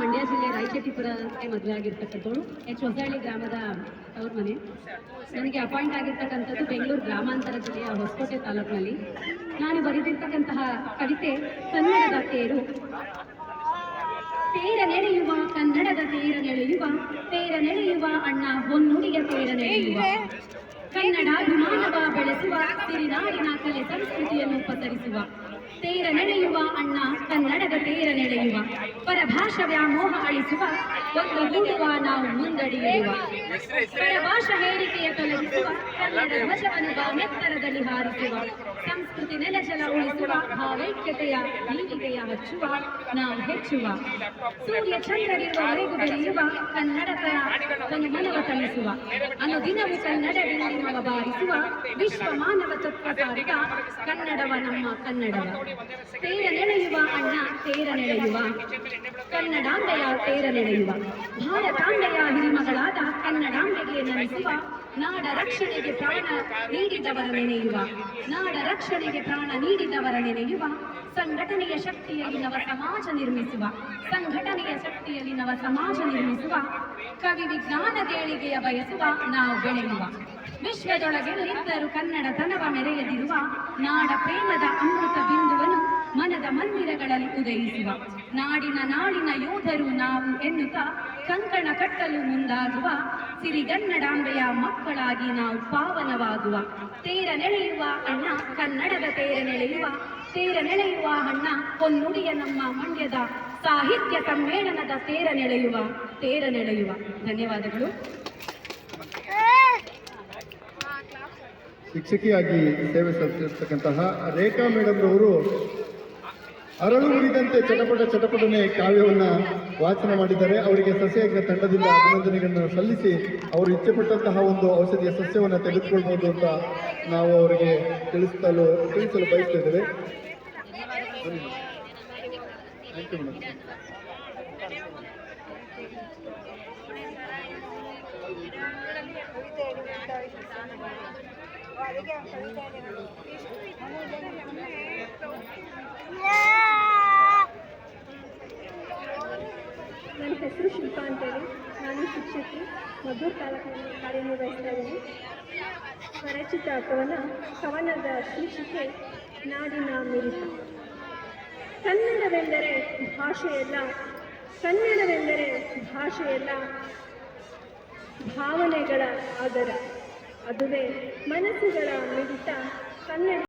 ಮಂಡ್ಯ ಜಿಲ್ಲೆ ರಾಯಚೇಟಿಪುರಕ್ಕೆ ಮದುವೆ ಆಗಿರ್ತಕ್ಕಂಥವ್ರು ಎಚ್. ಹೊಸಹಳ್ಳಿ ಗ್ರಾಮದ ಅವ್ರ ಮನೆ. ನನಗೆ ಅಪಾಯಿಂಟ್ ಆಗಿರ್ತಕ್ಕಂಥದ್ದು ಬೆಂಗಳೂರು ಗ್ರಾಮಾಂತರ ಜಿಲ್ಲೆಯ ಹೊಸಕೋಟೆ ತಾಲೂಕಿನಲ್ಲಿ. ನಾನು ಬರೆದಿರ್ತಕ್ಕಂತಹ ಕವಿತೆ, ಕನ್ನಡದ ತೇರು. ತೇರ ನೆಳೆಯುವ, ಕನ್ನಡದ ತೇರ ನೆಳೆಯುವ ತೇರ ನೆಳೆಯುವ ಅಣ್ಣ ಹೊನ್ನುಡಿಯ ತೇರ ನೆಳೆಯುವ. ಕನ್ನಡಾಭಿಮಾನವ ಬೆಳೆಸುವ, ಸಿರಿನಾಡಿನ ಕಲೆ, ಸಂಸ್ಕೃತಿಯನ್ನು ಪಸರಿಸುವ ತೇರ ನೆಳೆಯುವ ಅಣ್ಣ, ಕನ್ನಡದ ತೇರ ನೆಳೆಯುವ ಪರಭಾಷಾ ವ್ಯಾಮೋಹ ಅಳಿಸುವ, ಒಂದು ಗೂಡುವ ನಾವು ಮುಂದಡಿಯುವ ಪರಭಾಷಾ ಹೇರಿಕೆಯ ತೊಲಗಿಸುವ, ಕನ್ನಡ ಧ್ವಜವನ್ನು ಎತ್ತರದಲ್ಲಿ ಹಾರಿಸುವ ಸಂಸ್ಕೃತಿ ನೆಲಜಲ ಉಳಿಸುವ, ಭಾವೈಕ್ಯತೆಯ ಜೀವಿಕೆಯ ಹಚ್ಚುವ, ನಾವು ಹೆಚ್ಚುವ, ಸೂರ್ಯ ಚಂದ್ರರಿರುವವರೆಗೂ ಬೆಳೆಯುವ ಕನ್ನಡದ ಒಂದು ಮನವ ತಳಿಸುವ ಅನುದಿನವೂ ಕನ್ನಡ ಬಾರಿಸುವ ವಿಶ್ವ ಮಾನವ ತತ್ವ ಕನ್ನಡವ ನಮ್ಮ ಕನ್ನಡವ. ತೇರ ನೆಳೆಯುವ ಅಣ್ಣ ತೇರನೆಳೆಯುವ ಕನ್ನಡಾಂಬೆಯ ತೇರನೆಳೆಯುವ ಭಾರತಾಂಬೆಯ ಹಿರಿಮಗಳಾದ ಕನ್ನಡಾಂಬೆಗೆ ನಮಿಸುವ ನಾಡ ರಕ್ಷಣೆಗೆ ಪ್ರಾಣ ನೀಡಿದವರ ನೆನೆಯುವ. ನಾಡ ರಕ್ಷಣೆಗೆ ಪ್ರಾಣ ನೀಡಿದವರ ನೆನೆಯುವ. ಸಂಘಟನೆಯ ಶಕ್ತಿಯಲ್ಲಿ ನವ ಸಮಾಜ ನಿರ್ಮಿಸುವ. ಸಂಘಟನೆಯ ಶಕ್ತಿಯಲ್ಲಿ ನವ ಸಮಾಜ ನಿರ್ಮಿಸುವ. ಕವಿ ವಿಜ್ಞಾನ ದೇಳಿಗೆಯ ಬಯಸುವ ನಾವು ಬೆಳೆಯುವ. ವಿಶ್ವದೊಳಗೆ ಕನ್ನಡ ಕನ್ನಡತನವ ಮೆರೆಯದಿರುವ ನಾಡ ಪ್ರೇಮದ ಅಮೃತ ಬಿಂದುವನ್ನು ಮನದ ಮಂದಿರಗಳಲ್ಲಿ ಉದಯಿಸುವ. ನಾಡಿನ ನಾಡಿನ ಯೋಧರು ನಾವು ಎನ್ನುತ್ತಾ ಕಂಕಣ ಕಟ್ಟಲು ಮುಂದಾಗುವ ಸಿರಿಗನ್ನಡಾಂಬೆಯ ಮಕ್ಕಳಾಗಿ ನಾವು ಪಾವನವಾಗುವ. ತೇರ ನೆಳೆಯುವ ಅಣ್ಣ ಕನ್ನಡದ ತೇರ ನೆಳೆಯುವ. ತೇರ ನೆಳೆಯುವ ಅಣ್ಣ ಕೊನ್ನುಡಿಯ ನಮ್ಮ ಮಂಡ್ಯದ ಸಾಹಿತ್ಯ ಸಮ್ಮೇಳನದ ತೇರ ನೆಳೆಯುವ ತೇರ ನೆಳೆಯುವ. ಧನ್ಯವಾದಗಳು. ಶಿಕ್ಷಕಿಯಾಗಿ ಸೇವೆ ಸಲ್ಲಿಸಿರ್ತಕ್ಕಂತಹ ರೇಖಾ ಮೇಡಮ್ ಅವರು ಅರಳು ಮುರಿದಂತೆ ಚಟಪಟ ಚಟಪಟನೆ ಕಾವ್ಯವನ್ನು ವಾಚನ ಮಾಡಿದ್ದಾರೆ. ಅವರಿಗೆ ಸಸ್ಯಜ್ಞ ತಂಡದಿಂದ ಅಭಿನಂದನೆಗಳನ್ನು ಸಲ್ಲಿಸಿ ಅವರು ಇಚ್ಛೆಪಟ್ಟಂತಹ ಒಂದು ಔಷಧಿಯ ಸಸ್ಯವನ್ನು ತೆಗೆದುಕೊಳ್ಬೋದು ಅಂತ ನಾವು ಅವರಿಗೆ ತಿಳಿಸಲು ತಿಳಿಸಲು ಬಯಸ್ತಾ ನನ್ನ ಹೆಸರು ಶಿಲ್ಪಾ ಅಂತೇಳಿ. ನಾನು ಶಿಕ್ಷಕಿ, ಮದ್ದೂರು ತಾಲೂಕಿನಲ್ಲಿ ಕಾರ್ಯನಿರ್ವಹಿಸ್ತಾ ಇದ್ದೀನಿ. ಸ್ವರಚಿತ ಕವನ ಕವನದ ಶೀರ್ಷಿಕೆ ನಾಡಿನ ಮಿರಿತ. ಕನ್ನಡವೆಂದರೆ ಭಾಷೆಯಲ್ಲ ಕನ್ನಡವೆಂದರೆ ಭಾಷೆಯಲ್ಲ ಭಾವನೆಗಳ ಆಗರ ಅದುವೇ ಮನಸ್ಸುಗಳ ಮಿಡಿತ ಕನ್ನಡ.